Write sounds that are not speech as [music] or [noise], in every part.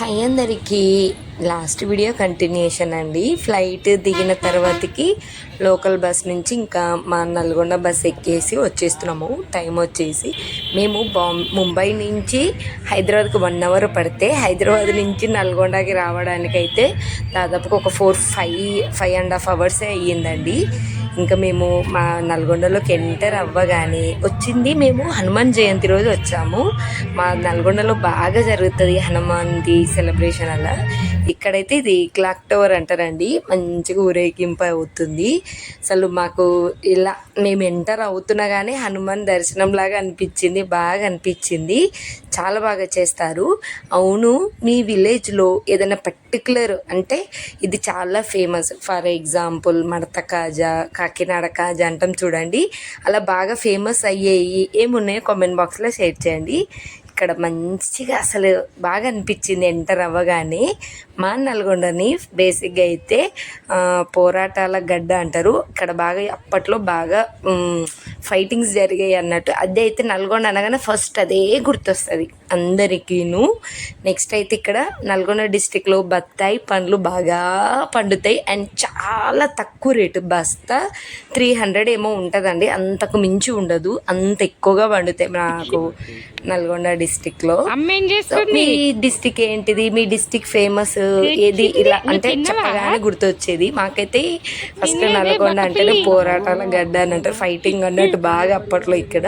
High అందరికీ last video continuation అండి. Flight దిగిన తర్వాతకి లోకల్ బస్ నుంచి ఇంకా మా నల్గొండ బస్ ఎక్కేసి వచ్చేస్తున్నాము. టైం వచ్చేసి మేము బాంబ్ ముంబై నుంచి హైదరాబాద్కి వన్ అవర్ పడితే హైదరాబాద్ నుంచి నల్గొండకి రావడానికైతే దాదాపుగా ఒక four five five and half అవర్సే అయ్యిందండి. ఇంకా మేము మా నల్గొండలోకి ఎంటర్ అవ్వగానే వచ్చింది మేము హనుమాన్ జయంతి రోజు వచ్చాము. మా నల్గొండలో బాగా జరుగుతుంది హనుమాన్ది సెలబ్రేషన్ అలా. ఇక్కడైతే ఇది క్లాక్ టవర్ అంటారండి. మంచిగా ఊరేగింపు అవుతుంది. అసలు మాకు ఇలా మేము ఎంటర్ అవుతున్నా కానీ హనుమాన్ దర్శనం లాగా అనిపించింది బాగా అనిపించింది. చాలా బాగా చేస్తారు. అవును మీ విలేజ్లో ఏదైనా పర్టికులర్ అంటే ఇది చాలా ఫేమస్ ఫర్ ఎగ్జాంపుల్ మడత కాజా కాకినాడ కాజా అంటాం చూడండి. అలా బాగా ఫేమస్ అయ్యేవి ఏమున్నాయో కామెంట్ బాక్స్లో షేర్ చేయండి. ఇక్కడ మంచిగా అసలు బాగా అనిపించింది ఎంటర్ అవ్వగానే. మా నల్గొండని బేసిక్గా అయితే పోరాటాల గడ్డ అంటారు. ఇక్కడ బాగా అప్పట్లో బాగా ఫైటింగ్స్ జరిగాయి అన్నట్టు. అదే అయితే నల్గొండ అనగానే ఫస్ట్ అదే గుర్తొస్తుంది అందరికీను. నెక్స్ట్ అయితే ఇక్కడ నల్గొండ డిస్టిక్లో బత్తాయి పండ్లు బాగా పండుతాయి. అండ్ చాలా తక్కువ రేటు. బస్తా త్రీ హండ్రెడ్ ఏమో ఉంటుందండి. అంతకు మించి ఉండదు. అంత ఎక్కువగా పండుతాయి నాకు నల్గొండ డిస్టిక్లో. మీ డిస్టిక్ ఏంటిది? మీ డిస్టిక్ ఫేమస్ ఏది ఇలా అంటే చెప్పగానే గుర్తొచ్చేది. మాకైతే ఫస్ట్ నల్గొండ అంటేనే పోరాటాల గడ్డ అని అంటారు ఫైటింగ్ అన్నట్టు బాగా అప్పట్లో ఇక్కడ.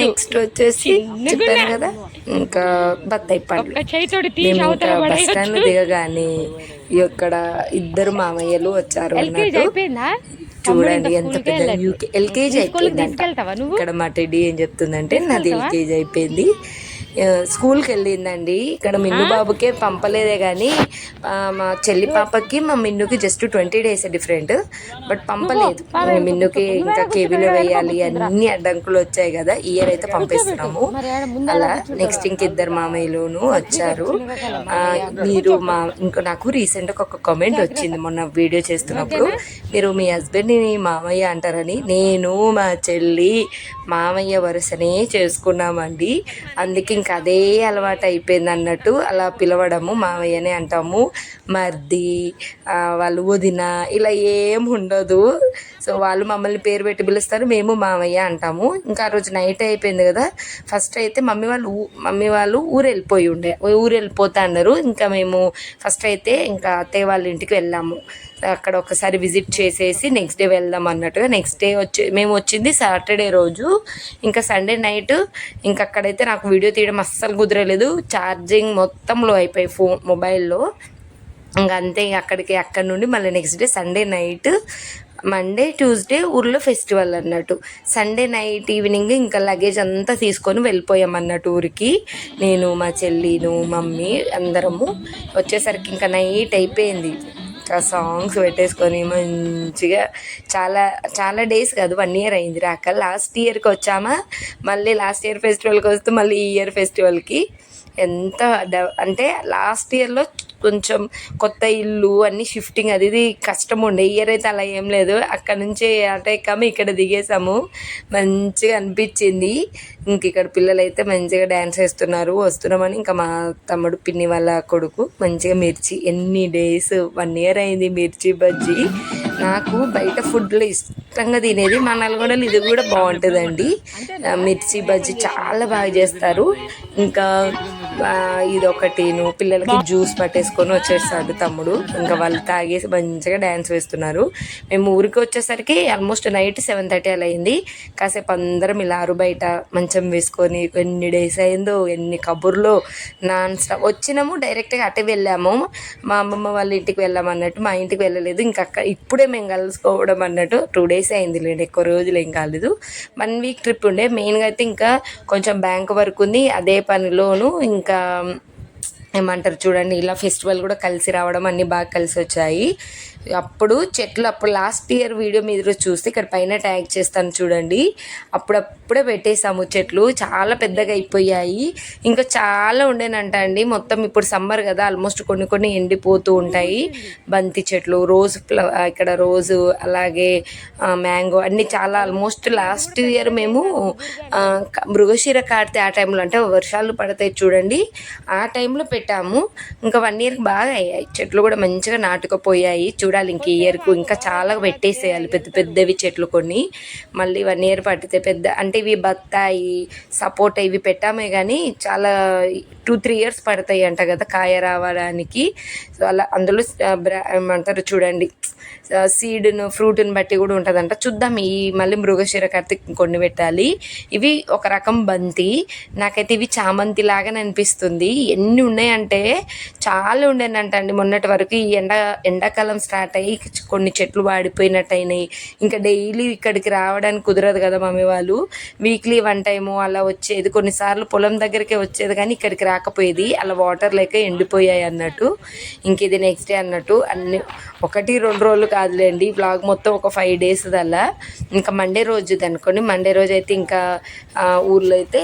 నెక్స్ట్ వచ్చేసి చెప్పాను కదా ఇంకా బత్తాయి పండ్లు. మేము ఇంకా బస్. స్టాండ్ దిగగానే ఇక్కడ ఇద్దరు మామయ్యలు వచ్చారు అన్నట్టు. అయిపోయిందా? చూడండి ఎంత పెద్ద యూకే ఎల్కేజీ నువ్వు? ఇక్కడ మా టెడ్డీ ఏం చెప్తుందంటే నాది ఎల్కేజీ అయిపోయింది. స్కూల్కి వెళ్ళిందండి ఇక్కడ మిన్ను బాబుకే పంపలేదే కానీ మా చెల్లి పాపకి మా మిన్నుకి just twenty days different. But పంపలేదు. మిన్నుకి ఇంకా కేబీలో వేయాలి. అన్ని అడ్డంకులు వచ్చాయి కదా. ఇయర్ అయితే పంపిస్తున్నాము అలా నెక్స్ట్ ఇంక ఇద్దరు మామయ్యలును వచ్చారు. మీరు మా ఇంకా నాకు రీసెంట్గా ఒక కామెంట్ వచ్చింది మొన్న వీడియో చేస్తున్నప్పుడు. మీరు మీ హస్బెండ్ని మామయ్య అంటారని నేను మా చెల్లి మామయ్య వరుసనే చేసుకున్నామండి. అందుకే ఇంకా ఇంకా అదే అలవాటు అయిపోయింది అన్నట్టు అలా పిలవడము మామయ్యనే అంటాము. మర్ది వాళ్ళు వదిన ఇలా ఏం ఉండదు. సో వాళ్ళు మమ్మల్ని పేరు పెట్టి పిలుస్తారు మేము మామయ్య అంటాము. ఇంకా ఆ రోజు నైట్ అయిపోయింది కదా ఫస్ట్ అయితే మమ్మీ వాళ్ళు మమ్మీ వాళ్ళు ఊరు వెళ్ళిపోయి ఉండే ఊరు వెళ్ళిపోతా అన్నారు. ఇంకా మేము ఫస్ట్ అయితే ఇంకా అత్తయ్య వాళ్ళ ఇంటికి వెళ్ళాము. అక్కడ ఒకసారి విజిట్ చేసేసి నెక్స్ట్ డే వెళ్దాం అన్నట్టుగా నెక్స్ట్ డే వచ్చి మేము వచ్చింది సాటర్డే రోజు. ఇంకా సండే నైట్ ఇంకా అక్కడైతే నాకు వీడియో తీయడం అస్సలు కుదరలేదు. ఛార్జింగ్ మొత్తం లో అయిపోయి ఫోన్ మొబైల్లో ఇంకా అంతే అక్కడికి అక్కడ నుండి మళ్ళీ next day Sunday night Monday Tuesday ఊర్లో ఫెస్టివల్ అన్నట్టు. సండే నైట్ ఈవినింగ్ ఇంకా లగేజ్ అంతా తీసుకొని వెళ్ళిపోయాం అన్నట్టు ఊరికి. నేను మా చెల్లిను మమ్మీ అందరము వచ్చేసరికి ఇంకా నైట్ అయిపోయింది. ఆ సాంగ్స్ పెట్టేసుకొని మంచిగా చాలా చాలా డేస్ కాదు వన్ ఇయర్ అయింది రాక లాస్ట్ ఇయర్కి వచ్చామా? మళ్ళీ లాస్ట్ ఇయర్ ఫెస్టివల్కి వస్తే మళ్ళీ ఈ ఇయర్ ఫెస్టివల్కి ఎంత అంటే లాస్ట్ ఇయర్లో కొంచెం కొత్త ఇల్లు అన్ని షిఫ్టింగ్ అది ఇది కష్టం ఉండే. ఇయర్ అయితే అలా ఏం లేదు. అక్కడ నుంచి అటు ఎక్కాము ఇక్కడ దిగేసాము. మంచిగా అనిపించింది. ఇంక ఇక్కడ పిల్లలు అయితే మంచిగా డ్యాన్స్ వేస్తున్నారు. వస్తున్నామని ఇంకా మా తమ్ముడు పిన్ని వాళ్ళ కొడుకు మంచిగా మిర్చి ఎన్ని డేస్ వన్ ఇయర్ అయింది మిర్చి బజ్జీ. నాకు బయట ఫుడ్లో ఇష్టంగా తినేది మా నల్గొండలో ఇది కూడా బాగుంటుందండి. మిర్చి బజ్జీ చాలా బాగా చేస్తారు. ఇంకా ఇదొకటిను పిల్లలకి జ్యూస్ పట్టేసుకొని వచ్చేస్తాడు తమ్ముడు. ఇంకా వాళ్ళు తాగేసి మంచిగా డ్యాన్స్ వేస్తున్నారు. మేము ఊరికి వచ్చేసరికి ఆల్మోస్ట్ నైట్ సెవెన్ థర్టీ అలా అయింది. కాసేపు అందరం ఇలా ఆరు బయట మంచం వేసుకొని ఎన్ని డేస్ అయిందో ఎన్ని కబుర్లో నాన్ స్టాప్ వచ్చినాము. డైరెక్ట్గా అటే వెళ్ళాము. మా అమ్మమ్మ వాళ్ళ ఇంటికి వెళ్ళాము అన్నట్టు మా ఇంటికి వెళ్ళలేదు. ఇంకా అక్క ఇప్పుడే మేము కలుసుకోవడం అన్నట్టు టూ డేస్ అయింది లేండి. ఎక్కువ రోజులు ఏం కాలేదు. వన్ వీక్ ట్రిప్ ఉండే. మెయిన్గా అయితే ఇంకా కొంచెం బ్యాంక్ వర్క్ ఉంది. అదే పనిలోను ఇంకా ఏమంటారు చూడండి ఇలా ఫెస్టివల్ కూడా కలిసి రావడం అన్నీ బాగా కలిసి వచ్చాయి అప్పుడు చెట్లు అప్పుడు లాస్ట్ ఇయర్ వీడియో మీరు చూస్తే ఇక్కడ పైన ట్యాగ్ చేస్తాను చూడండి. అప్పుడప్పుడే పెట్టేసాము చెట్లు. చాలా పెద్దగా అయిపోయాయి. ఇంకా చాలా ఉండేనంట అండి. మొత్తం ఇప్పుడు సమ్మర్ కదా ఆల్మోస్ట్ కొన్ని కొన్ని ఎండిపోతూ ఉంటాయి. బంతి చెట్లు రోజ్ ఇక్కడ రోజు అలాగే మ్యాంగో అన్ని చాలా ఆల్మోస్ట్ లాస్ట్ ఇయర్ మేము మృగశీర మృగశిర కార్తె ఆ టైంలో అంటే వర్షాలు పడతాయి చూడండి. ఆ టైంలో పెట్టాము. ఇంకా వన్ ఇయర్కి బాగా అయ్యాయి. చెట్లు కూడా మంచిగా నాటుకుపోయాయి. చూడాలి. ఇంక ఇయర్కు ఇంకా చాలా పెట్టేసేయాలి. పెద్ద పెద్దవి చెట్లు కొన్ని. మళ్ళీ వన్ ఇయర్ పట్టితే పెద్ద అంటే ఇవి బత్తాయి సపోటా ఇవి పెట్టామే కానీ చాలా టూ త్రీ ఇయర్స్ పడతాయి అంట కదా కాయ రావడానికి. సో అలా అందులో బ్రా- ఏమంటారు చూడండి. సీడ్ను ఫ్రూట్ని బట్టి కూడా ఉంటుందంట. చూద్దాం ఈ మళ్ళీ మృగశిర కార్తిక్ కొన్ని పెట్టాలి. ఇవి ఒక రకం బంతి. నాకైతే ఇవి చామంతి లాగానే అనిపిస్తుంది. ఎన్ని ఉన్నాయంటే చాలా ఉండేనంట అండి. మొన్నటి వరకు ఈ ఎండ ఎండాకాలం స్టార్ట్ అయ్యి కొన్ని చెట్లు వాడిపోయినట్టు అయినాయి ఇంకా డైలీ ఇక్కడికి రావడానికి కుదరదు కదా మమ్మీ వాళ్ళు. వీక్లీ వన్ టైము అలా వచ్చేది. కొన్నిసార్లు పొలం దగ్గరికే వచ్చేది కానీ ఇక్కడికి రాకపోయేది. అలా వాటర్ లేక ఎండిపోయాయి అన్నట్టు. ఇంక ఇది నెక్స్ట్ డే అన్నట్టు. అన్ని ఒకటి రెండు రోజులు కాదులేండి. బ్లాగ్ మొత్తం ఒక ఫైవ్ డేస్ దల్లా. ఇంకా మండే రోజు అనుకోండి మండే రోజు అయితే ఇంకా ఊర్లో అయితే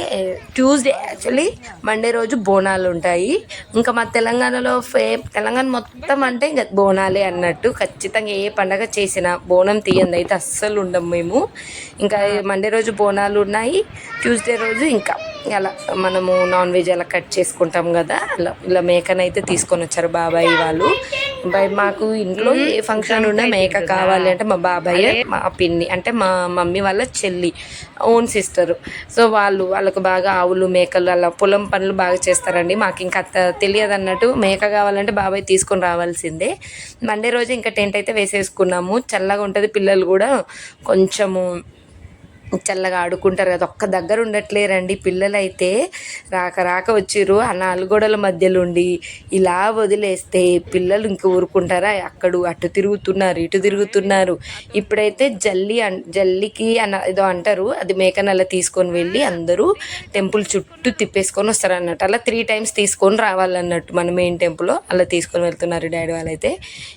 ట్యూస్డే యాక్చువల్లీ మండే రోజు బోనాలు ఉంటాయి. ఇంకా మా తెలంగాణలో ఫే తెలంగాణ మొత్తం అంటే ఇంకా బోనాలే అన్నట్టు ఖచ్చితంగా ఏ పండగ చేసినా బోనం తీయంది అయితే అస్సలు ఉండం మేము. ఇంకా మండే రోజు బోనాలు ఉన్నాయి. ట్యూస్డే రోజు ఇంకా అలా మనము నాన్ వెజ్ అలా కట్ చేసుకుంటాం కదా. అలా ఇలా మేకనైతే తీసుకొని వచ్చారు బాబాయ్ వాళ్ళు. మాకు ఇంట్లో ఏ ఫంక్షన్ ఉన్నా మేక కావాలి అంటే మా బాబాయ్ మా పిన్ని అంటే మా మమ్మీ వాళ్ళ చెల్లి ఓన్ సిస్టర్ సో వాళ్ళు వాళ్ళకు బాగా ఆవులు మేకలు అలా పొలం పనులు బాగా చేస్తారండి. మాకు ఇంకా తెలియదు అన్నట్టు మేక కావాలంటే బాబాయ్ తీసుకొని రావాల్సిందే. మండే రోజు ఇంకా టెంట్ అయితే వేసేసుకున్నాము. చల్లగా ఉంటుంది పిల్లలు కూడా కొంచెము చల్లగా ఆడుకుంటారు కదా ఒక్క దగ్గర ఉండట్లేరండి. పిల్లలు అయితే రాక రాక వచ్చిర్రు. ఆ నాలుగోడల మధ్యలో ఉండి ఇలా వదిలేస్తే పిల్లలు ఇంక ఊరుకుంటారా? అక్కడ అటు తిరుగుతున్నారు ఇటు తిరుగుతున్నారు. ఇప్పుడైతే జల్లి అన్ జల్లికి అన్న ఏదో అంటారు అది మేకనల్ల తీసుకొని వెళ్ళి అందరూ టెంపుల్ చుట్టూ తిప్పేసుకొని వస్తారు అన్నట్టు అలా త్రీ టైమ్స్ తీసుకొని రావాలన్నట్టు మన మెయిన్ టెంపుల్లో అలా తీసుకొని వెళ్తున్నారు డాడీ వాళ్ళైతే.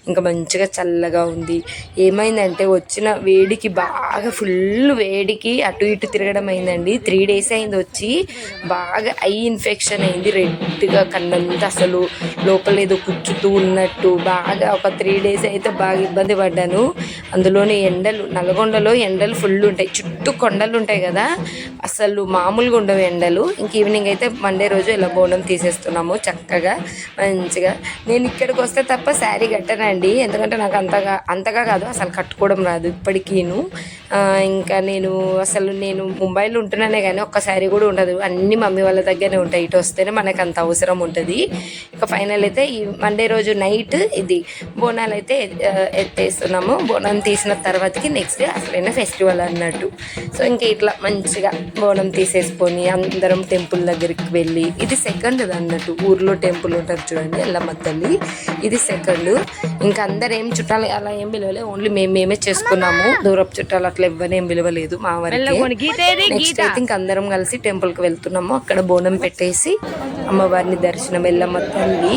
ఇంకా మంచిగా చల్లగా ఉంది. ఏమైందంటే వచ్చిన వేడికి బాగా ఫుల్ వేడికి అటు ఇటు తిరగడం అయిందండి. త్రీ డేస్ అయింది వచ్చి. బాగా ఐ ఇన్ఫెక్షన్ అయింది. రెడ్గా కన్నంతా అసలు లోపల ఏదో కుచ్చుతూ ఉన్నట్టు. బాగా ఒక త్రీ డేస్ అయితే బాగా ఇబ్బంది పడ్డాను. అందులోనే ఎండలు నల్గొండలో ఎండలు ఫుల్ ఉంటాయి. చుట్టూ కొండలు ఉంటాయి కదా. అసలు మామూలుగా ఉండవు ఎండలు. ఇంక ఈవినింగ్ అయితే మండే రోజు ఇలా బోనం తీసేస్తున్నాము చక్కగా మంచిగా. నేను ఇక్కడికి వస్తే తప్ప శారీ కట్టనండి. ఎందుకంటే నాకు అంతగా అంతగా కాదు. అసలు కట్టుకోవడం రాదు ఇప్పటికీను. ఇంకా నేను అసలు నేను ముంబైలో ఉంటున్నానే కానీ ఒక్కసారి కూడా ఉండదు. అన్ని మమ్మీ వాళ్ళ దగ్గరనే ఉంటాయి. ఇటు వస్తేనే మనకు అంత అవసరం ఉంటుంది. ఇక ఫైనల్ అయితే ఈ మండే రోజు నైట్ ఇది బోనాలు అయితే ఎత్తేస్తున్నాము. బోనం తీసిన తర్వాతకి నెక్స్ట్ డే అసలైన ఫెస్టివల్ అన్నట్టు. సో ఇంకా ఇట్లా మంచిగా బోనం తీసేసుకొని అందరం టెంపుల్ దగ్గరికి వెళ్ళి ఇది సెకండ్ అన్నట్టు. ఊర్లో టెంపుల్ ఉంటుంది చూడండి ఎల్లమ్మ తల్లి. ఇది సెకండ్ ఇంకా అందరు ఏం చుట్టాలు అలా ఏం పిలవలే. ఓన్లీ మేము మేమే చేసుకున్నాము. దూరపు చుట్టాలు అట్లా ఎవరిని ఏం పిలవలేదు. మా వరకే నెక్స్ట్ అయితే ఇంక అందరం కలిసి టెంపుల్కి వెళ్తున్నాము. అక్కడ బోనం పెట్టేసి అమ్మవారిని దర్శనం ఎల్లమ్మ తల్లి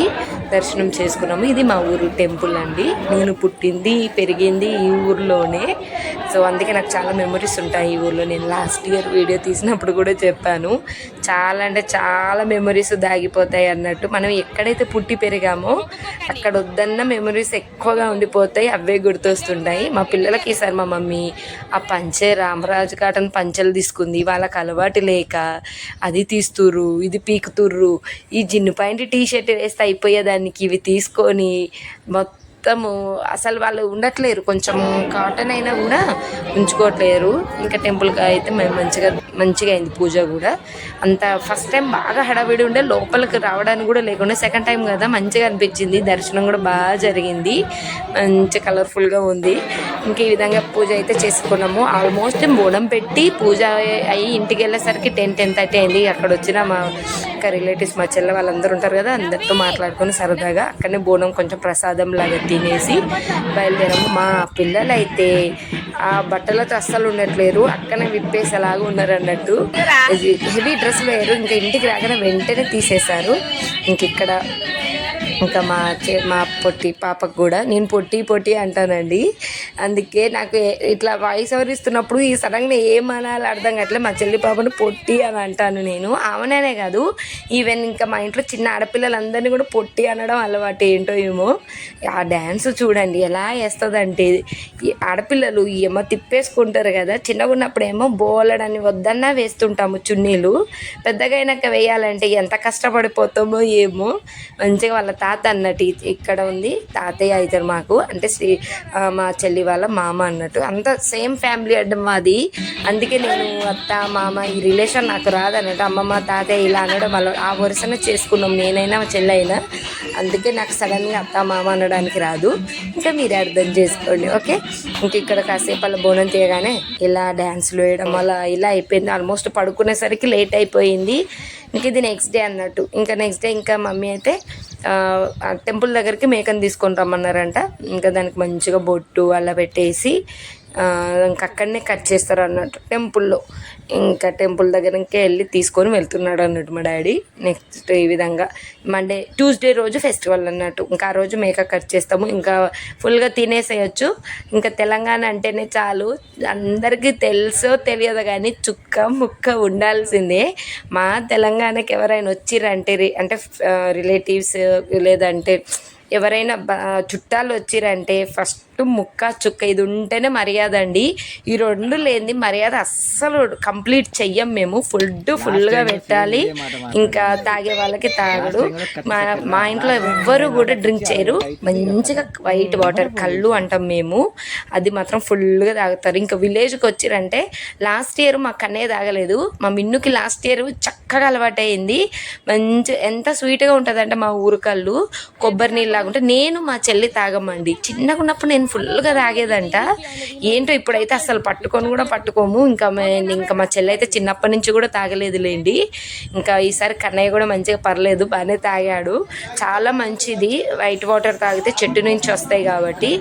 దర్శనం చేసుకున్నాము. ఇది మా ఊరు టెంపుల్ అండి. నేను పుట్టింది పెరిగింది ఈ ఊర్లోనే. సో అందుకే నాకు చాలా మెమరీస్ ఉంటాయి ఈ ఊర్లో. నేను లాస్ట్ ఇయర్ వీడియో తీసినప్పుడు కూడా చెప్పాను. చాలా అంటే చాలా మెమరీస్ దాగిపోతాయి అన్నట్టు. మనం ఎక్కడైతే పుట్టి పెరిగామో అక్కడ వద్దన్న మెమరీస్ ఎక్కువగా ఉండిపోతాయి. అవే గుర్తొస్తుంటాయి. మా పిల్లలకి ఈసారి మా మమ్మీ ఆ పంచే రామరాజు కాటన్ పంచలు తీసుకుంది. వాళ్ళకి అలవాటు లేక అది తీస్తుర్రు ఇది పీకుతుర్రు. ఈ జిన్ను పాయింట్ టీ షర్ట్ వేస్తే అయిపోయేదానికి ఇవి తీసుకొని మొత్తము అసలు వాళ్ళు ఉండట్లేరు. కొంచెం కాటన్ అయినా కూడా ఉంచుకోవట్లేరు ఇంకా టెంపుల్కి అయితే మేము మంచిగా మంచిగా అయింది పూజ కూడా. అంత ఫస్ట్ టైం బాగా హడావిడి ఉండే లోపలికి రావడానికి కూడా లేకుండా సెకండ్ టైం కదా మంచిగా అనిపించింది. దర్శనం కూడా బాగా జరిగింది. మంచి కలర్ఫుల్గా ఉంది. ఇంక ఈ విధంగా పూజ అయితే చేసుకున్నాము. ఆల్మోస్ట్ బోనం పెట్టి పూజ అయ్యి ఇంటికి వెళ్ళేసరికి టెన్ టెన్ థర్టీ అయింది. అక్కడ వచ్చిన మా ఇంకా రిలేటివ్స్ మా చెల్లె వాళ్ళందరూ ఉంటారు కదా అందరితో మాట్లాడుకొని సరదాగా అక్కడనే బోనం కొంచెం ప్రసాదం లాగా తినేసి బయలుదేరాము. మా పిల్లలు అయితే ఆ బట్టలతో అస్సలు ఉండట్లేరు. అక్కనే విప్పేసి అలాగా ఉన్నారు అన్నట్టు. హెవీ డ్రెస్ వేరు. ఇంకా ఇంటికి రాగానే వెంటనే తీసేశారు. ఇంక ఇక్కడ ఇంకా మా చే మా పొట్టి పాపకు కూడా. నేను పొట్టి పొట్టి అంటానండి. అందుకే నాకు ఇట్లా వాయిస్ ఓవర్ ఇస్తున్నప్పుడు ఈ సడన్గా ఏమనాలి అర్థం కావట్లేదు మా చెల్లి పాపను పొట్టి అని అంటాను నేను. ఆమెనే కాదు. ఈవెన్ ఇంకా మా ఇంట్లో చిన్న ఆడపిల్లలందరినీ కూడా పొట్టి అనడం అలవాటు ఏంటో ఏమో. ఆ డ్యాన్స్ చూడండి ఎలా వేస్తుందంటే ఈ ఆడపిల్లలు ఏమో తిప్పేసుకుంటారు కదా. చిన్నగా ఉన్నప్పుడు ఏమో బోలడని వద్దన్నా వేస్తుంటాము చున్నీలు. పెద్దగా అయినాక వేయాలంటే ఎంత కష్టపడిపోతామో ఏమో. మంచిగా వాళ్ళ తాత అన్నట్టు ఇక్కడ ఉంది. తాతయ్య అవుతారు మాకు. అంటే శ్రీ మా చెల్లి వాళ్ళ మామ అన్నట్టు. అంత సేమ్ ఫ్యామిలీ అడ్డం మాది. అందుకే నేను అత్త మామ ఈ రిలేషన్ నాకు రాదన్నట్టు. అమ్మమ్మ తాతయ్య ఇలా అనడం వల్ల ఆ వరుసనే చేసుకున్నాం. నేనైనా మా చెల్లి అయినా అందుకే నాకు సడన్గా అత్త మామ అనడానికి రాదు. ఇంకా మీరే అర్థం చేసుకోండి ఓకే? ఇంక ఇక్కడ కాసేపు అలా బోనం తీయగానే ఇలా డ్యాన్స్లు వేయడం అలా ఇలా అయిపోయింది. ఆల్మోస్ట్ పడుకునేసరికి లేట్ అయిపోయింది. ఇంక ఇది నెక్స్ట్ డే అన్నట్టు. ఇంకా నెక్స్ట్ డే ఇంకా మమ్మీ అయితే టెంపుల్ దగ్గరికి మేకని తీసుకొని రమ్మన్నారంట. ఇంకా దానికి మంచిగా బొట్టు అలా పెట్టేసి ఇంకా అక్కడనే కట్ చేస్తారు అన్నట్టు టెంపుల్లో ఇంకా టెంపుల్ దగ్గరికి వెళ్ళి తీసుకొని వెళ్తున్నాడు అన్నట్టు మా డాడీ. నెక్స్ట్ ఈ విధంగా మండే ట్యూస్డే రోజు ఫెస్టివల్ అన్నట్టు. ఇంకా ఆ రోజు మేక కట్ చేస్తాము. ఇంకా ఫుల్గా తినేసేయచ్చు. ఇంకా తెలంగాణ అంటేనే చాలు. అందరికీ తెలుసో తెలియదు కానీ చుక్క ముక్క ఉండాల్సిందే. మా తెలంగాణకి ఎవరైనా వచ్చిరంటే అంటే రిలేటివ్స్ లేదంటే ఎవరైనా చుట్టాలు వచ్చిరంటే ఫస్ట్ ముక్క చుక్క ఇది ఉంటేనే మర్యాద అండి. ఈ రెండు లేనిది మర్యాద అస్సలు కంప్లీట్ చెయ్యం మేము. ఫుడ్ ఫుల్గా పెట్టాలి. ఇంకా తాగే వాళ్ళకి తాగడు. మా మా ఇంట్లో ఎవ్వరు కూడా డ్రింక్ చేయరు. మంచిగా వైట్ వాటర్ కళ్ళు అంటాం మేము. అది మాత్రం ఫుల్గా తాగుతారు. ఇంకా విలేజ్కి వచ్చిరంటే లాస్ట్ ఇయర్ మా కన్నయ్య తాగలేదు. మా మిన్నుకి లాస్ట్ ఇయర్ చక్కగా అలవాటైంది మంచి ఎంత స్వీట్గా ఉంటుందంటే మా ఊరు కళ్ళు. కొబ్బరి నీళ్ళు తాగుంటే నేను మా చెల్లి తాగమండి. చిన్నగా ఉన్నప్పుడు నేను ఫుల్గా తాగేదంట. ఏంటో ఇప్పుడైతే అసలు పట్టుకొని కూడా పట్టుకోము. ఇంకా ఇంకా మా చెల్లి అయితే చిన్నప్పటి నుంచి కూడా తాగలేదులేండి. ఇంకా ఈసారి కన్నయ్య కూడా మంచిగా పర్లేదు బాగానే తాగాడు. చాలా మంచిది. వైట్ వాటర్ తాగితే చెట్టు నుంచి వస్తాయి కాబట్టి.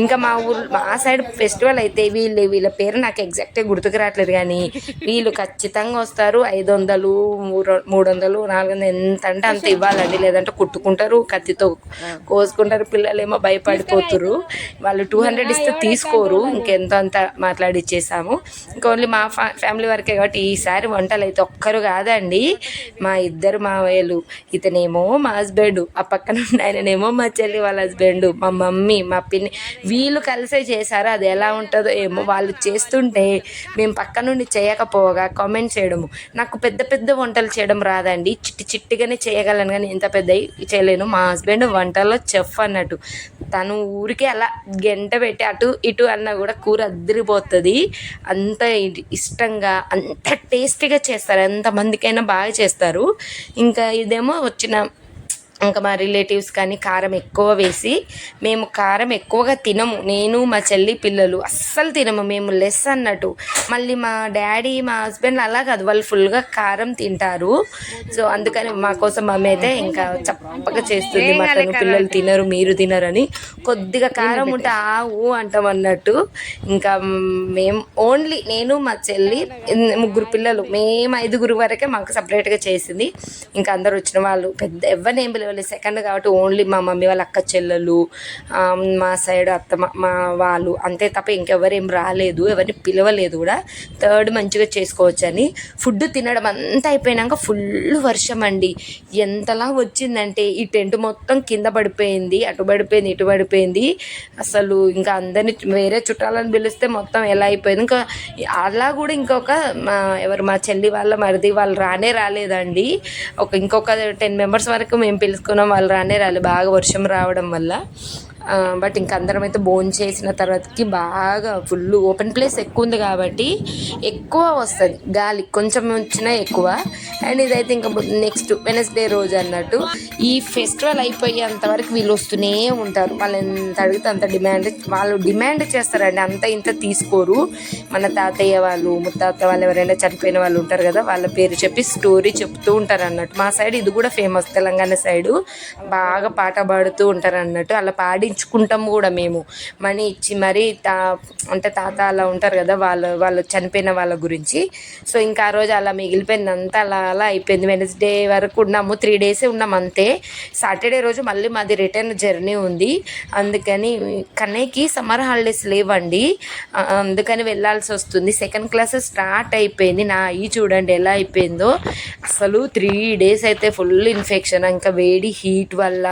ఇంకా మా ఊరు మా సైడ్ ఫెస్టివల్ అయితే వీళ్ళు వీళ్ళ పేరు నాకు ఎగ్జాక్ట్గా గుర్తుకు రావట్లేదు కానీ వీళ్ళు ఖచ్చితంగా వస్తారు. ఐదు వందలు మూడు మూడు వందలు నాలుగు వందలు ఎంత అంటే అంత ఇవ్వాలండి. లేదంటే కుట్టుకుంటారు కత్తితో కోసుకుంటారు పిల్లలు ఏమో భయపడిపోతురు వాళ్ళు టూ హండ్రెడ్ ఇస్తే తీసుకోరు. ఇంకెంతో అంత మాట్లాడి ఇచ్చేసాము ఇంకా ఓన్లీ మా ఫా ఫ్యామిలీ వరకే కాబట్టి ఈసారి వంటలు అయితే ఒక్కరు కాదండి. మా ఇద్దరు మావయ్యలు ఇతనేమో మా హస్బెండ్ ఆ పక్కన ఉన్న ఆయననేమో మా చెల్లి వాళ్ళ హస్బెండ్ మా మమ్మీ మా పిన్ని. వీళ్ళు కలిసే చేశారు? అది ఎలా ఉంటుందో ఏమో వాళ్ళు చేస్తుంటే మేము పక్క నుండి చేయకపోగా కామెంట్ చేయడము. నాకు పెద్ద పెద్ద వంటలు చేయడం రాదండి. చిట్టి చిట్టిగానే చేయగలను కానీ ఇంత పెద్ద చేయలేను. మా హస్బెండ్ వంటల్లో చెఫ్ అన్నట్టు. తను ఊరికే అలా గంట పెట్టి అటు ఇటు అన్నా కూడా కూర అద్దరిపోతుంది. అంత ఇష్టంగా అంత టేస్టీగా చేస్తారు. ఎంతమందికైనా బాగా చేస్తారు. ఇంకా ఇదేమో వచ్చిన ఇంకా మా రిలేటివ్స్ కానీ కారం ఎక్కువ వేసి మేము కారం ఎక్కువగా తినము. నేను మా చెల్లి పిల్లలు అస్సలు తినము. మేము లెస్ అన్నట్టు. మళ్ళీ మా డాడీ మా హస్బెండ్ అలా కాదు. వాళ్ళు ఫుల్గా కారం తింటారు. సో అందుకని మా కోసం మమ్మీ అయితే ఇంకా చప్పగా చేస్తుంది. మటన్ పిల్లలు తినరు మీరు తినరని. కొద్దిగా కారం ఉంటే ఆ ఊ అంటాం అన్నట్టు. ఇంకా మేము ఓన్లీ నేను మా చెల్లి ముగ్గురు పిల్లలు. మేము ఐదుగురు వరకే మాకు సపరేట్గా చేసింది. ఇంకా అందరు వచ్చిన వాళ్ళు పెద్ద ఎవరిని ఏం వాళ్ళు సెకండ్ కాబట్టి ఓన్లీ మా మమ్మీ వాళ్ళ అక్క చెల్లెలు మా సైడ్ అత్త మా- వాళ్ళు అంతే తప్ప ఇంకెవరేం రాలేదు ఎవరిని పిలవలేదు కూడా. థర్డ్ మంచిగా చేసుకోవచ్చు అని ఫుడ్ తినడం అంతా అయిపోయినాక ఫుల్ వర్షం అండి. ఎంతలా వచ్చిందంటే ఈ టెంట్ మొత్తం కింద పడిపోయింది అటు పడిపోయింది ఇటు పడిపోయింది. అసలు ఇంకా అందరిని వేరే చుట్టాలని పిలిస్తే మొత్తం ఎలా అయిపోయింది. ఇంకా అలా కూడా ఇంకొక మా ఎవరు మా చెల్లి వాళ్ళ మరిది వాళ్ళు రానే రాలేదండి. ఒక ఇంకొక టెన్ మెంబర్స్ వరకు మేము పిలుచుకున్నాం వాళ్ళు రానే రాలేదు బాగా వర్షం రావడం వల్ల. బట్ ఇంక అందరం అయితే బోన్ చేసిన తర్వాతకి బాగా ఫుల్ ఓపెన్ ప్లేస్ ఎక్కువ ఉంది కాబట్టి ఎక్కువ వస్తుంది గాలి. కొంచెం వచ్చినా ఎక్కువ. అండ్ ఇదైతే ఇంకా నెక్స్ట్ వెనస్డే రోజు అన్నట్టు ఈ ఫెస్టివల్ అయిపోయేంత వరకు వీళ్ళు వస్తూనే ఉంటారు. వాళ్ళు ఎంత అడిగితే అంత డిమాండ్ వాళ్ళు డిమాండ్ చేస్తారండి. అంత ఇంత తీసుకోరు. మన తాతయ్య వాళ్ళు ముత్తాత వాళ్ళు ఎవరైనా చనిపోయిన వాళ్ళు ఉంటారు కదా వాళ్ళ పేరు చెప్పి స్టోరీ చెప్తూ ఉంటారు అన్నట్టు. మా సైడ్ ఇది కూడా ఫేమస్ తెలంగాణ సైడు. బాగా పాట పాడుతూ ఉంటారు అన్నట్టు. అలా పాడి చేయించుకుంటాం కూడా మేము. మనీ ఇచ్చి మరీ తా అంటే తాత అలా ఉంటారు కదా వాళ్ళు వాళ్ళు చనిపోయిన వాళ్ళ గురించి. సో ఇంకా ఆ రోజు అలా మిగిలిపోయింది అంతా అలా అలా అయిపోయింది. వెనస్డే వరకు ఉన్నాము త్రీ డేసే ఉన్నాం అంతే. సాటర్డే రోజు మళ్ళీ మాది రిటర్న్ జర్నీ ఉంది. అందుకని కన్నయ్యకి సమ్మర్ హాలిడేస్ లేవండి. అందుకని వెళ్ళాల్సి వస్తుంది. సెకండ్ క్లాస్ స్టార్ట్ అయిపోయింది. నా అయ్యి చూడండి ఎలా అయిపోయిందో. అసలు త్రీ డేస్ అయితే ఫుల్ ఇన్ఫెక్షన్ ఇంకా వేడి హీట్ వల్ల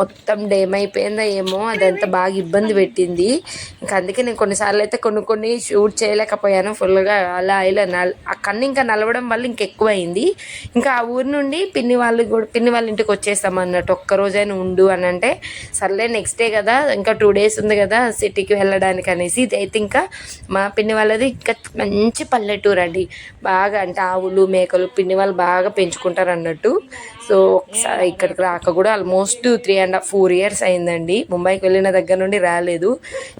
మొత్తం డేమ్ ఏమో ఏమో అదంతా బాగా ఇబ్బంది పెట్టింది. ఇంకా అందుకే నేను కొన్నిసార్లు అయితే కొన్ని కొన్ని షూట్ చేయలేకపోయాను. ఫుల్గా అలా ఇలా నల్ ఆ కన్ను ఇంకా నలవడం వల్ల ఇంకెక్కువైంది ఇంకా ఆ ఊరి నుండి పిన్ని వాళ్ళు కూడా పిన్ని వాళ్ళ ఇంటికి వచ్చేస్తాం అన్నట్టు. ఒక్క రోజైనా ఉండు అని అంటే సర్లే నెక్స్ట్ డే కదా ఇంకా టూ డేస్ ఉంది కదా సిటీకి వెళ్ళడానికి అనేసి. ఇది అయితే ఇంకా మా పిన్ని వాళ్ళది ఇంకా మంచి పల్లెటూరు అండి బాగా అంటే ఆవులు మేకలు పిన్ని వాళ్ళు బాగా పెంచుకుంటారు అన్నట్టు. సో ఒకసారి ఇక్కడికి రాక కూడా almost three and half four years అయిందండి. ముంబైకి వెళ్ళిన దగ్గర నుండి రాలేదు.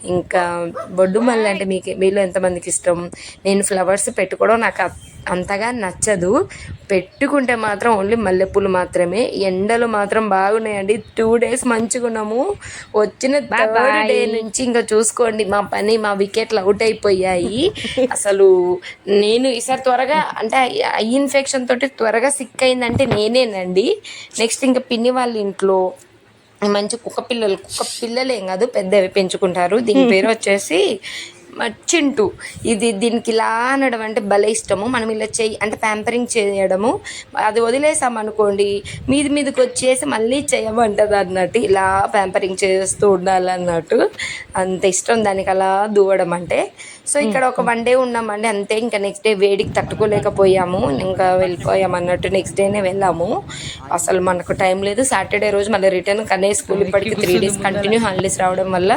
ఇంకా బొడ్డు మల్లె అంటే మీకు మీలో ఎంతమందికి ఇష్టం? నేను ఫ్లవర్స్ పెట్టుకోవడం నాకు అంతగా నచ్చదు. పెట్టుకుంటే మాత్రం ఓన్లీ మల్లెపూలు మాత్రమే. ఎండలు మాత్రం బాగున్నాయండి. టూ డేస్ మంచిగా ఉన్నాము. వచ్చిన థర్డ్ డే నుంచి ఇంకా చూసుకోండి. మా పని మా వికెట్లు అవుట్ అయిపోయాయి. [laughs] అసలు నేను ఈసారి త్వరగా అంటే ఐ ఇన్ఫెక్షన్ తోటి త్వరగా సిక్ అయిందంటే నేనేనండి. నెక్స్ట్ ఇంకా పిన్ని వాళ్ళ ఇంట్లో మంచి కుక్క పిల్లలు కుక్క పిల్లలు ఏం కాదు పెద్దవి పెంచుకుంటారు. దీని పేరు వచ్చేసి చింటూ. ఇది దీనికి ఇలా అనడం అంటే భలే ఇష్టము. మనం ఇలా చేయి అంటే ప్యాంపరింగ్ చేయడము. అది వదిలేసాం అనుకోండి మీది మీదకి వచ్చేసి మళ్ళీ చేయమంటది అన్నట్టు ఇలా ప్యాంపరింగ్ చేస్తూ ఉండాలన్నట్టు. అంత ఇష్టం దానికి అలా దూవడం అంటే. సో ఇక్కడ ఒక వన్ డే ఉన్నామండి. అంతే ఇంకా నెక్స్ట్ డే వేడికి తట్టుకోలేకపోయాము. ఇంకా వెళ్ళిపోయాం అన్నట్టు నెక్స్ట్ డేనే వెళ్ళాము. అసలు మనకు టైం లేదు. సాటర్డే రోజు మళ్ళీ రిటర్న్ కనే స్కూల్ ఇప్పటికి త్రీ డేస్ కంటిన్యూ హాలిడేస్ రావడం వల్ల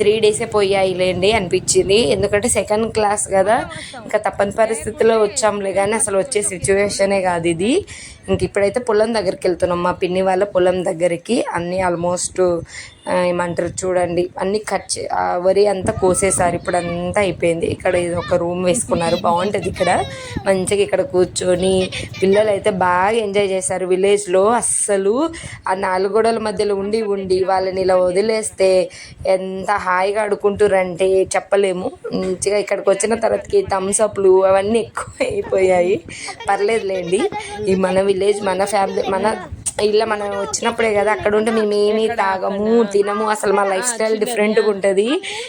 త్రీ డేసే పోయాయి లేండి అనిపించింది. ఎందుకంటే సెకండ్ క్లాస్ కదా. ఇంకా తప్పని పరిస్థితిలో వచ్చాంలే కానీ అసలు వచ్చే సిచ్యువేషనే కాదు ఇది. ఇంక ఇప్పుడైతే పొలం దగ్గరికి వెళ్తున్నాం. మా పిన్ని వాళ్ళ పొలం దగ్గరికి అన్నీ ఆల్మోస్ట్ ఏమంటారు చూడండి అన్నీ కట్ ఆ వరి అంతా కోసేసారు. ఇప్పుడు అంతా అయిపోయింది. ఇక్కడ ఇది ఒక రూమ్ వేసుకున్నారు. బాగుంటుంది ఇక్కడ. మంచిగా ఇక్కడ కూర్చొని పిల్లలు అయితే బాగా ఎంజాయ్ చేశారు. విలేజ్లో అస్సలు ఆ నాలుగు గోడల మధ్యలో ఉండి ఉండి వాళ్ళని ఇలా వదిలేస్తే ఎంత హాయిగా ఆడుకుంటారంటే చెప్పలేము. మంచిగా ఇక్కడికి వచ్చిన తర్వాతకి థమ్స్ అప్లు అవన్నీ ఎక్కువ అయిపోయాయి. పర్లేదులేండి. ఈ మన విలేజ్ మన ఫ్యామిలీ మన ఇలా మనం వచ్చినప్పుడే కదా అక్కడ ఉంటే మేము ఏమీ తాగము తినము. అసలు మా లైఫ్ స్టైల్ డిఫరెంట్గా ఉంటుంది.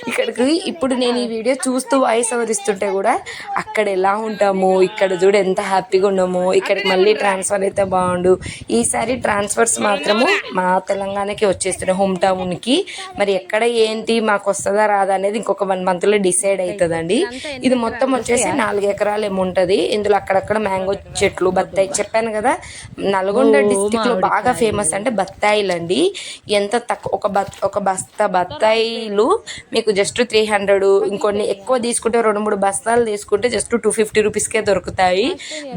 ఇక్కడికి ఇప్పుడు నేను ఈ వీడియో చూస్తూ వాయిస్ ఓవర్ ఇస్తుంటే కూడా అక్కడ ఎలా ఉంటాము ఇక్కడ చూడు ఎంత హ్యాపీగా ఉన్నాము ఇక్కడికి మళ్ళీ ట్రాన్స్ఫర్ అయితే బాగుండు. ఈసారి ట్రాన్స్ఫర్స్ మాత్రము మా తెలంగాణకి వచ్చేస్తున్నాయి హోమ్ టౌన్కి. మరి ఎక్కడ ఏంటి మాకు వస్తుందా రాదా అనేది ఇంకొక వన్ మంత్లో డిసైడ్ అవుతుందండి ఇది మొత్తం వచ్చేసి నాలుగు ఎకరాలు ఏమో ఉంటుంది. ఇందులో అక్కడక్కడ మ్యాంగో చెట్లు బత్తాయి చెప్పాను కదా నల్గొండ డిస్టిక్లో బాగా ఫేమస్ అంటే బత్తాయిలు అండి ఎంత తక్కువ ఒక బత్ ఒక బస్తా బత్తాయిలు మీకు జస్ట్ త్రీ హండ్రెడ్ ఇంకొన్ని ఎక్కువ తీసుకుంటే రెండు మూడు బస్తాలు తీసుకుంటే జస్ట్ టూ ఫిఫ్టీ రూపీస్కే దొరుకుతాయి.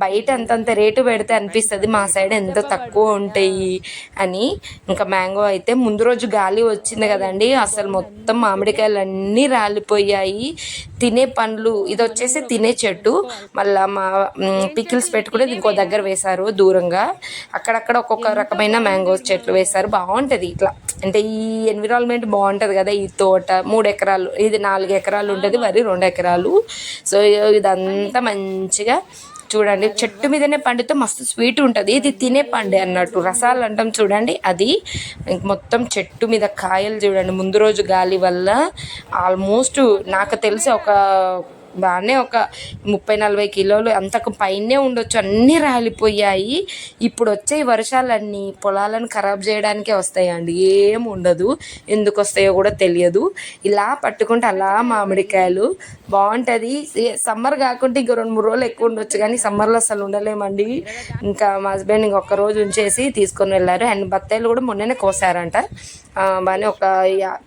బయట అంతంత రేటు పెడితే అనిపిస్తుంది మా సైడ్ ఎంత తక్కువ ఉంటాయి అని. ఇంకా మ్యాంగో అయితే ముందు రోజు గాలి వచ్చింది కదండి అసలు మొత్తం మామిడికాయలు అన్నీ రాలిపోయాయి. తినే పండ్లు ఇది వచ్చేసి తినే చెట్టు. మళ్ళా మా పికిల్స్ పెట్టుకునేది ఇంకో దగ్గర వేశారు దూరంగా. అక్కడక్కడ ఒక్కొక్క రకమైన మ్యాంగోస్ చెట్లు వేశారు. బాగుంటుంది ఇట్లా. అంటే ఈ ఎన్విరాన్మెంట్ బాగుంటుంది కదా ఈ తోట మూడు ఎకరాలు ఇది నాలుగు ఎకరాలు ఉంటుంది వరి రెండు ఎకరాలు. సో ఇదంతా మంచిగా చూడండి. చెట్టు మీదనే పండితే మస్తు స్వీట్ ఉంటుంది. ఇది తినే పండే అన్నట్టు. రసాలు అంటాం చూడండి. అది మొత్తం చెట్టు మీద కాయలు చూడండి. ముందు రోజు గాలి వల్ల ఆల్మోస్ట్ నాకు తెలిసి ఒక బాగానే ఒక ముప్పై నలభై కిలోలు అంతకు పైనే ఉండొచ్చు. అన్నీ రాలిపోయాయి. ఇప్పుడు వచ్చే వర్షాలన్నీ పొలాలను ఖరాబ్ చేయడానికే వస్తాయండి. ఏం ఉండదు. ఎందుకు వస్తాయో కూడా తెలియదు. ఇలా పట్టుకుంటే అలా మామిడికాయలు. బాగుంటుంది. సమ్మర్ కాకుండా ఇంకో రెండు మూడు రోజులు ఎక్కువ ఉండొచ్చు కానీ సమ్మర్లో అసలు ఉండలేమండి. ఇంకా మా హస్బెండ్ ఇంకొక రోజు ఉంచేసి తీసుకొని వెళ్ళారు. అండ్ బత్తాయిలు కూడా మొన్ననే కోసారంట. బాగానే ఒక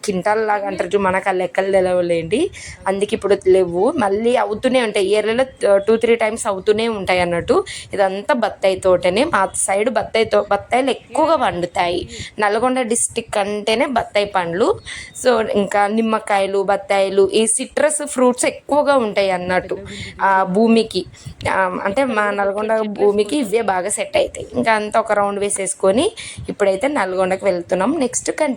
క్వింటాల్ కింటాల్ లాగా అంటారు మనకు ఆ లెక్కలు తెలవలేండి. అందుకే ఇప్పుడు లేవు. మళ్ళీ అవుతూనే ఉంటాయి. ఇయర్లలో టూ త్రీ టైమ్స్ అవుతూనే ఉంటాయి అన్నట్టు. ఇదంతా బత్తాయి తోటనే. మా సైడ్ బత్తాయి తో బత్తాయిలు ఎక్కువగా పండుతాయి. నల్గొండ డిస్టిక్ అంటేనే బత్తాయి పండ్లు. సో ఇంకా నిమ్మకాయలు బత్తాయిలు ఈ సిట్రస్ ఫ్రూట్స్ ఎక్కువగా ఉంటాయి అన్నట్టు ఆ భూమికి. అంటే మా నల్గొండ భూమికి ఇవే బాగా సెట్ అవుతాయి ఇంకా అంతా ఒక రౌండ్ వేసేసుకొని ఇప్పుడైతే నల్గొండకి వెళ్తున్నాం. నెక్స్ట్ కంటి